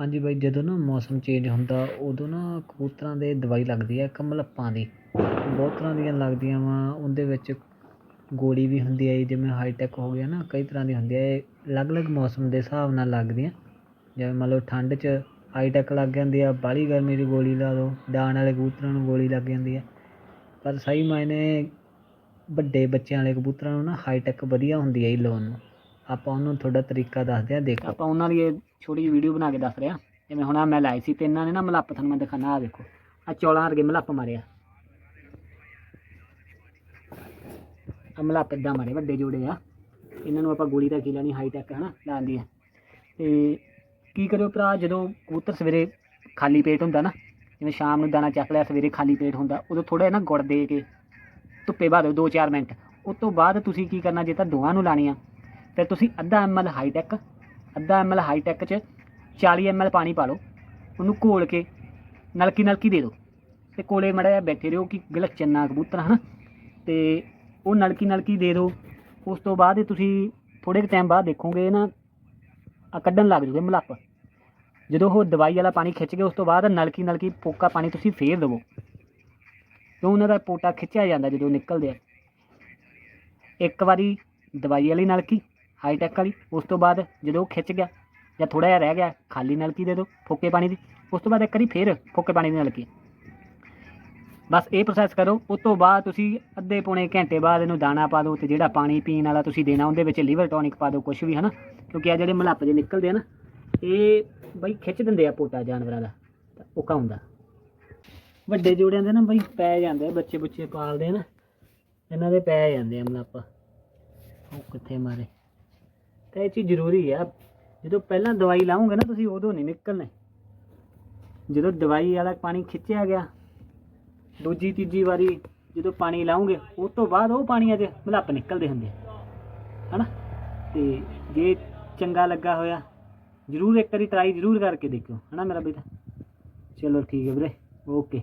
ਹਾਂਜੀ ਬਾਈ ਜਦੋਂ ਨਾ ਮੌਸਮ ਚੇਂਜ ਹੁੰਦਾ ਉਦੋਂ ਨਾ ਕਬੂਤਰਾਂ ਦੇ ਦਵਾਈ ਲੱਗਦੀ ਹੈ ਕਮਲੱਪਾਂ ਦੀ। ਬਹੁਤ ਤਰ੍ਹਾਂ ਦੀਆਂ ਲੱਗਦੀਆਂ ਵਾ ਉਹਦੇ ਵਿੱਚ ਗੋਲੀ ਵੀ ਹੁੰਦੀ ਹੈ ਜੀ, ਜਿਵੇਂ ਹਾਈਟੈਕ ਹੋ ਗਿਆ ਨਾ ਕਈ ਤਰ੍ਹਾਂ ਦੀ ਹੁੰਦੀ ਹੈ ਇਹ ਅਲੱਗ-ਅਲੱਗ ਮੌਸਮ ਦੇ ਹਿਸਾਬ ਨਾਲ ਲੱਗਦੀਆਂ। ਜਿਵੇਂ ਮੰਨ ਲਓ ਠੰਡ 'ਚ ਹਾਈਟੈਕ ਲੱਗ ਜਾਂਦੀ ਆ ਬਾਹਲੀ ਗਰਮੀ 'ਚ ਗੋਲੀ ਲਾ ਦਿਓ ਦਾਣ ਵਾਲੇ ਕਬੂਤਰਾਂ ਨੂੰ ਗੋਲੀ ਲੱਗ ਜਾਂਦੀ ਹੈ ਪਰ ਸਹੀ ਮਾਇਨੇ ਵੱਡੇ ਬੱਚਿਆਂ ਵਾਲੇ ਕਬੂਤਰਾਂ ਨੂੰ ਨਾ ਹਾਈਟੈਕ ਵਧੀਆ ਹੁੰਦੀ ਹੈ ਜੀ ਲਾਉਣ ਨੂੰ ਆਪਾਂ ਉਹਨੂੰ ਤੁਹਾਡਾ ਤਰੀਕਾ ਦੱਸਦੇ ਹਾਂ ਦੇਖੋ। ਆਪਾਂ ਉਹਨਾਂ ਦੀ ਛੋਟੀ ਜਿਹੀ ਵੀਡੀਓ ਬਣਾ ਕੇ ਦੱਸ ਰਿਹਾ। ਜਿਵੇਂ ਹੁਣ ਆਹ ਮੈਂ ਲਾਈ ਸੀ ਤੇ ਇਹਨਾਂ ਨੇ ਨਾ ਮਲੱਪ ਤੁਹਾਨੂੰ ਮੈਂ ਦਿਖਾਣਾ ਆ ਦੇਖੋ ਆ ਚੌਲਾਂ ਵਰਗੇ ਮਲੱਪ ਮਾਰਿਆ ਆ। ਮਲੱਪ ਇਦਾਂ ਮਾਰੇ, ਵੱਡੇ ਜੋੜੇ ਆ। ਇਹਨਾਂ ਨੂੰ ਆਪਾਂ ਗੋਲੀ ਤਾਂ ਕੀ ਲੈਣੀ ਹਾਈ ਟੈਕ ਹਨਾ ਲਾਉਂਦੀ ਆ। ਤੇ ਕੀ ਕਰਿਓ ਭਰਾ, ਜਦੋਂ ਕਬੂਤਰ ਸਵੇਰੇ ਖਾਲੀ ਪੇਟ ਹੁੰਦਾ ਨਾ, ਜਿਵੇਂ ਸ਼ਾਮ ਨੂੰ ਦਾਣਾ ਚੱਕ ਲਿਆ, ਸਵੇਰੇ ਖਾਲੀ ਪੇਟ ਹੁੰਦਾ, ਉਦੋਂ ਥੋੜਾ ਜਿਹਾ ਨਾ ਗੁੜ ਦੇ ਕੇ ਧੁੱਪੇ ਬਾਅਦ 2-4 ਮਿੰਟ। ਉਸ ਤੋਂ ਬਾਅਦ ਤੁਸੀਂ ਕੀ ਕਰਨਾ, ਜੇ ਤਾਂ ਦੋਹਾਂ ਨੂੰ ਲਾਣੀਆਂ ਫਿਰ ਤੁਸੀਂ ਅੱਧਾ ਐਮਐਲ ਹਾਈਟੈਕ ਅੱਧਾ ਐਮਐਲ ਹਾਈਟੈਕ ਚ 40 ਐਮਐਲ ਪਾਣੀ ਪਾ ਲਓ। ਉਹਨੂੰ ਘੋਲ ਕੇ ਨਲਕੀ ਨਲਕੀ ਦੇ ਦਿਓ। ਤੇ ਕੋਲੇ ਮੜਾ ਜਿਹਾ ਬੈਠੇ ਰਹੋ ਕਿ ਗਲਚਨ ਨਾ ਕਬੂਤਰ, ਹਨਾ? ਤੇ ਉਹ ਨਲਕੀ ਨਲਕੀ ਦੇ ਦਿਓ। ਉਸ ਤੋਂ ਬਾਅਦ ਤੁਸੀਂ ਥੋੜੇ ਕੁ ਟਾਈਮ ਬਾਅਦ ਦੇਖੋਗੇ ਨਾ ਆ ਕੱਢਣ ਲੱਗ ਜੂਗੇ ਮਲੱਪ। ਜਦੋਂ ਉਹ ਦਵਾਈ ਵਾਲਾ ਪਾਣੀ ਖਿੱਚ ਕੇ ਉਸ ਤੋਂ ਬਾਅਦ ਨਲਕੀ ਨਲਕੀ ਪੋਕਾ ਪਾਣੀ ਤੁਸੀਂ ਫੇਰ ਦੇਵੋ। ਕਿਉਂ ਉਹਨਾਂ ਦਾ ਪੋਟਾ ਖਿੱਚਿਆ ਜਾਂਦਾ ਜਦੋਂ ਨਿਕਲਦੇ ਆ। ਇੱਕ ਵਾਰੀ ਦਵਾਈ ਵਾਲੀ ਨਲਕੀ ਹਾਈਟੈਕ ਵਾਲੀ, ਉਸ ਤੋਂ ਬਾਅਦ ਜਦੋਂ ਉਹ ਖਿੱਚ ਗਿਆ ਜਾਂ ਥੋੜਾ ਜਿਹਾ ਰਹਿ ਗਿਆ, ਖਾਲੀ ਨਲਕੀ ਦੇ ਦਿਓ ਫੋਕੇ ਪਾਣੀ ਦੀ, ਉਸ ਤੋਂ ਬਾਅਦ ਇੱਕ ਵਾਰੀ ਫੇਰ ਫੋਕੇ ਪਾਣੀ ਦੀ ਨਲਕੀ। ਬਸ ਇਹ ਪ੍ਰੋਸੈਸ ਕਰੋ, ਉਸ ਤੋਂ ਬਾਅਦ ਤੁਸੀਂ ਅੱਧੇ ਪੌਣੇ ਘੰਟੇ ਬਾਅਦ ਇਹਨੂੰ ਦਾਣਾ ਪਾ ਦਿਓ ਤੇ ਜਿਹੜਾ ਪਾਣੀ ਪੀਣ ਵਾਲਾ ਤੁਸੀਂ ਦੇਣਾ, ਉਹਦੇ ਵਿੱਚ ਲੀਵਰ ਟੌਨਿਕ ਪਾ ਦਿਓ ਕੁਝ ਵੀ, ਹਨਾ? ਕਿਉਂਕਿ ਆ ਜਿਹੜੇ ਮਲੱਪ ਜੇ ਨਿਕਲਦੇ ਆ ਨਾ, ਇਹ ਬਈ ਖਿੱਚ ਦਿੰਦੇ ਆ ਪੋਟਾ ਜਾਨਵਰਾਂ ਦਾ, ਤਾਂ ਔਖਾ ਹੁੰਦਾ। ਵੱਡੇ ਜੋੜਿਆਂ ਦੇ ਨਾ ਬਈ ਪੈ ਜਾਂਦੇ ਆ ਬੱਚੇ ਬੁੱਚੇ ਪਾਲਦੇ ਆ ਨਾ, ਇਹਨਾਂ ਦੇ ਪੈ ਜਾਂਦੇ ਆ ਮਲੱਪ। ਉਹ ਕਿੱਥੇ ਮਾਰੇ? ਤਾਂ ਇਹ ਚੀਜ਼ ਜ਼ਰੂਰੀ ਆ। ਜਦੋਂ ਪਹਿਲਾਂ ਦਵਾਈ ਲਾਉਂਗੇ ਨਾ, ਤੁਸੀਂ ਉਦੋਂ ਨਹੀਂ ਨਿਕਲਣੇ। ਜਦੋਂ ਦਵਾਈ ਵਾਲਾ ਪਾਣੀ ਖਿੱਚਿਆ ਗਿਆ, ਦੂਜੀ, ਤੀਜੀ ਵਾਰੀ ਜਦੋਂ ਪਾਣੀ ਲਾਉਂਗੇ, ਉਸ ਤੋਂ ਬਾਅਦ ਉਹ ਪਾਣੀ 'ਚ ਮਲੱਪ ਨਿਕਲਦੇ ਹੁੰਦੇ ਆ। ਹਨਾ? ਤੇ ਜੇ ਚੰਗਾ ਲੱਗਾ ਹੋਇਆ, ਜ਼ਰੂਰ ਇੱਕ ਵਾਰੀ ਟਰਾਈ ਜ਼ਰੂਰ ਕਰਕੇ ਦੇਖਿਓ। ਹਨਾ ਮੇਰਾ ਬੇਟਾ? ਚਲੋ ਠੀਕ ਹੈ ਵੀਰੇ ਓਕੇ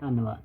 ਧੰਨਵਾਦ।